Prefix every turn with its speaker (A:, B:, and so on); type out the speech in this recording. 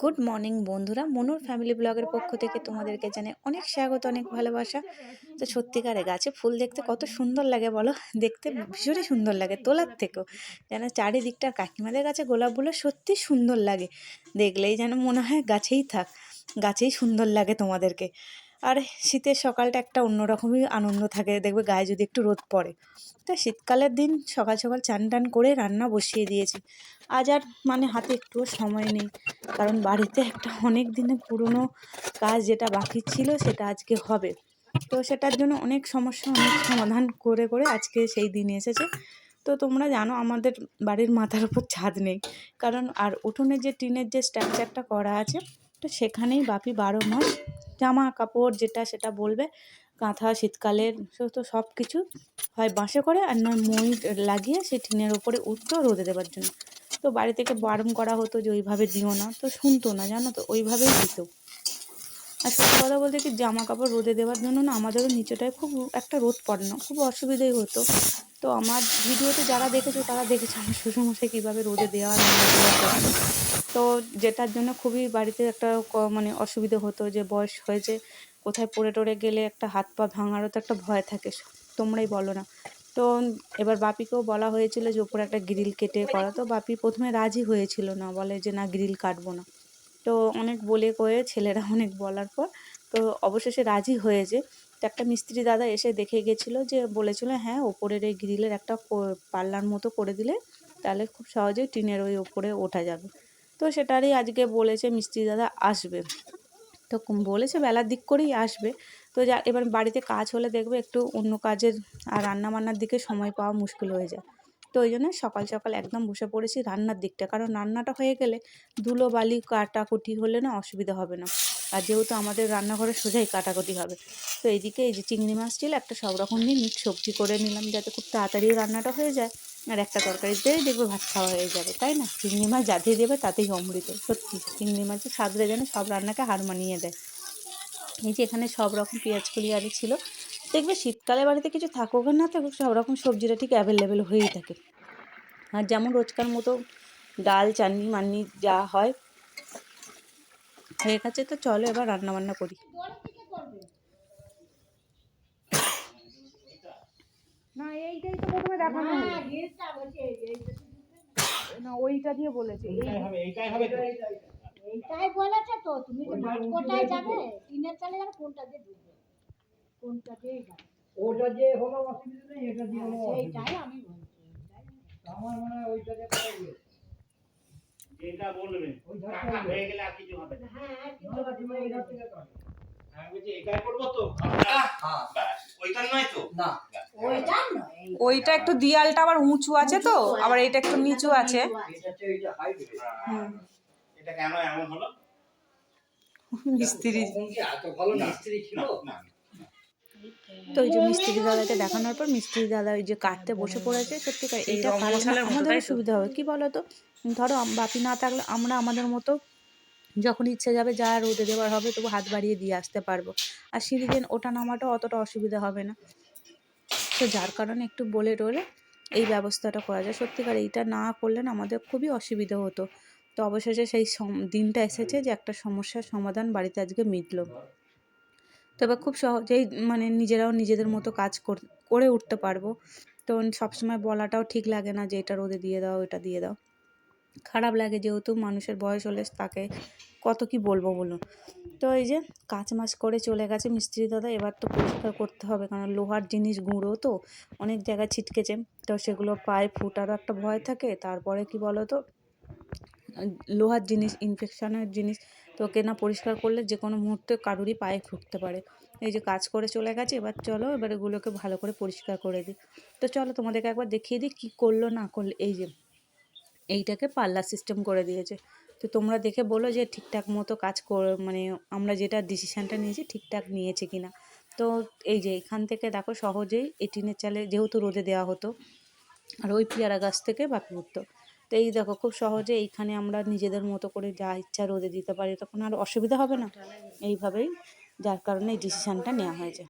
A: Good morning বন্ধুরা। মনুর family ব্লগের পক্ষ থেকে তোমাদেরকে জানে অনেক স্বাগত, অনেক ভালোবাসা। তো সত্যিকারে গাছে ফুল দেখতে কত সুন্দর লাগে বলো? দেখতে ভীষণই সুন্দর লাগে তোলার থেকেও। যেন চারিদিকটা কাকিমাদের গাছে গোলাপগুলো সত্যি সুন্দর লাগে। দেখলেই যেন মনে হয় গাছেই থাক, গাছেই সুন্দর লাগে তোমাদেরকে। আর শীতের সকালটা একটা অন্যরকমই আনন্দ থাকে। দেখবে গায়ে যদি একটু রোদ পড়ে। তো শীতকালের দিন সকাল সকাল চান টান করে রান্না বসিয়ে দিয়েছি। আজ আর মানে হাতে একটুও সময় নেই। কারণ বাড়িতে একটা অনেক দিনের পুরনো কাজ যেটা বাকি ছিল সেটা আজকে হবে। তো সেটার জন্য অনেক সমস্যা, অনেক সমাধান করে করে আজকে সেই দিন এসেছে। তো তোমরা জানো আমাদের বাড়ির মাথার উপর ছাদ নেই। কারণ আর উঠোনের যে টিনের যে স্ট্রাকচারটা করা আছে, তো সেখানেই বাপি বারো মাস জামা কাপড় যেটা সেটা বলবে কাঁথা শীতকালের তো সব কিছু হয় বাঁশে করে আর নয় মই লাগিয়ে সে টিনের ওপরে উঠতো রোদে দেওয়ার জন্য। তো বাড়ি থেকে বারণ করা হতো যে ওইভাবে দিও না, তো শুনতো না, জানো তো, ওইভাবেই দিত। আর সত্যি কথা বলতে কি জামা কাপড় রোদে দেওয়ার জন্য না আমাদেরও নিচেটায় খুব একটা রোদ পড়ে না, খুব অসুবিধাই হতো। তো আমার ভিডিওতে যারা দেখেছ তারা দেখেছে আমার শ্বশুরমশাই কীভাবে রোদে দেওয়া তো যেটার জন্য খুবই বাড়িতে একটা মানে অসুবিধে হতো যে বয়স হয়েছে, কোথায় পড়ে টড়ে গেলে একটা হাত পা ভাঙারও তো একটা ভয় থাকে তোমরাই বলো না। তো এবার বাপিকেও বলা হয়েছিল যে ওপরে একটা গ্রিল কেটে করা, তো বাপি প্রথমে রাজি হয়েছিল না, বলে যে না, গ্রিল কাটবো না। তো অনেক বলে কয়ে ছেলেরা অনেক বলার পর, তো অবশেষে রাজি হয়েছে। তো একটা মিস্ত্রি দাদা এসে দেখে গেছিল যে, বলেছিল হ্যাঁ ওপরের এই গ্রিলের একটা পাল্লার মতো করে দিলে তাহলে খুব সহজেই টিনের ওই ওপরে ওঠা যাবে। তো সেটারই আজকে বলেছে মিস্ত্রি দাদা আসবে। তো বলেছে বেলার দিক করেই আসবে। তো যা, এবার বাড়িতে কাজ হলে দেখবে একটু অন্য কাজের আর রান্না বান্নার দিকে সময় পাওয়া মুশকিল হয়ে যায়। তো ওই জন্য সকাল সকাল একদম বসে পড়েছি রান্নার দিকটা। কারণ রান্নাটা হয়ে গেলে ধুলো, বালি, কাটাকুটি হলে না অসুবিধা হবে না। আর যেহেতু আমাদের রান্নাঘরে সোজাই কাটাকুটি হবে। তো এইদিকে এই যে চিংড়ি মাছ ছিল একটা সব রকম দিয়ে মিক্স সবজি করে নিলাম। যাতে খুব তাড়াতাড়ি রান্নাটা হয়ে যায়। আর একটা তরকারি দিয়েই দেখবে ভাত খাওয়া হয়ে যাবে, তাই না? চিংড়ি মাছ যাতেই দেবে তাতেই অমৃত, সত্যি। চিংড়ি মাছের স্বাদরে যেন সব রান্নাকে হার মানিয়ে দেয়। এই যে এখানে সব রকম পেঁয়াজ কলি আরে ছিল, দেখবে শীতকালে বাড়িতে কিছু থাকুক না থাকুক, সব রকম সবজিটা ঠিক অ্যাভেলেবেল হয়েই থাকে। আর যেমন রোজকার মতো ডাল, চাটনি মান্নি যা হয়, হয়ে গেছে, তো চলো এবার রান্না বান্না করি
B: না এইটাই তো প্রথমে দেখানো না ওইটা দিয়ে বলেছে।
C: এইটাই হবে এইটাই বলেছে তো তুমি যে মাঠ কোটায় যাবে? টিনের চালে যাবে কোনটা দিয়ে ঢুকবে কোনটা দিয়ে যাবে?
D: ওটা দিয়ে হলো অসুবিধা নেই এটা দিয়ে হলো
C: সেইটাই আমি বলছি
D: আমার মনে হয় ওইটা দিয়ে করা গেছে।
E: যেটা বলবেন
D: ওই ধারটা
E: হয়ে গেলে আর কিছু হবে না।
C: হ্যাঁ
D: কিছু হবে না, এই ধার থেকে কাটো।
E: আমি বলছি এটাই করব তো? ব্যাস ওইটা নয় তো
D: না
C: ওইটা নয় এই
B: ওইটা একটু দিয়ালটা আবার উঁচু আছে তো আবার এটা একটু নিচু আছে।
D: এটা তো
E: এটা কেন এমন হলো?
B: মিস্ত্রি
A: ওই যে মিস্ত্রি দাদাকে দেখানোর পর মিস্ত্রি দাদা ওই যে কাটতে বসে পড়েছে সত্যিকার এইটা কাটলে আমাদের সুবিধা হবে। কি বলো তো? ধরো বাপি না থাকলে আমরা আমাদের মতো যখন ইচ্ছে যাবে যা রোদে দেওয়ার হবে তবু হাত বাড়িয়ে দিয়ে আসতে পারব। আর সিঁড়ি দিয়ে ওটা নামাটা অতটা অসুবিধা হবে না। তো যার কারণে একটু বলে রোলে এই ব্যবস্থাটা করা যায়। সত্যিকার এইটা না করলে না আমাদের খুবই অসুবিধা হতো। তো অবশেষে সেই দিনটা এসেছে যে একটা সমস্যার সমাধান বাড়িতে আজকে মিটলো। তবে খুব সহজেই মানে নিজেরাও নিজেদের মতো কাজ করে উঠতে পারব। তো সবসময় বলাটাও ঠিক লাগে না যে এটা রোদে দিয়ে দাও এটা দিয়ে দাও। খারাপ লাগে যেহেতু মানুষের বয়স হলে তাকে কত কি বলব বলুন। তো এই যে কাজ মাছ করে চলে গেছে মিস্ত্রি দাদা, এবার তো পরিষ্কার করতে হবে কারণ লোহার জিনিস গুঁড়ো তো, অনেক জায়গায় ছিটকেছে। তো সেগুলো পায়ে ফুটারও একটা ভয় থাকে, তারপরে কি বলো তো লোহার জিনিস ইনফেকশনের জিনিস তো ওকে না পরিষ্কার করলে যে কোনো মুহূর্তে কারুরই পায়ে ঢুকতে পারে। এই যে কাজ করে চলে গেছে, এবার চলো এবার এগুলোকে ভালো করে পরিষ্কার করে দিই। তো চলো তোমাদেরকে একবার দেখিয়ে দিই কী করল না করল, এই যে এইটাকে পাল্লা সিস্টেম করে দিয়েছে। তো তোমরা দেখে বলো যে ঠিকঠাক মতো কাজ কর মানে আমরা যেটা ডিসিশানটা নিয়েছি ঠিকঠাক নিয়েছি কি না তো এই যে এখান থেকে দেখো সহজেই এই টিনের চালে যেহেতু রোদে দেওয়া হতো আর ওই পেয়ারা গাছ থেকে বাপি উঠতো। তো এই দেখো খুব সহজে এইখানে আমরা নিজেদের মতো করে যা ইচ্ছা রোদে দিতে পারি তখন আর অসুবিধা হবে না। এইভাবেই যার কারণে এই ডিসিশানটা নেওয়া হয়েছে।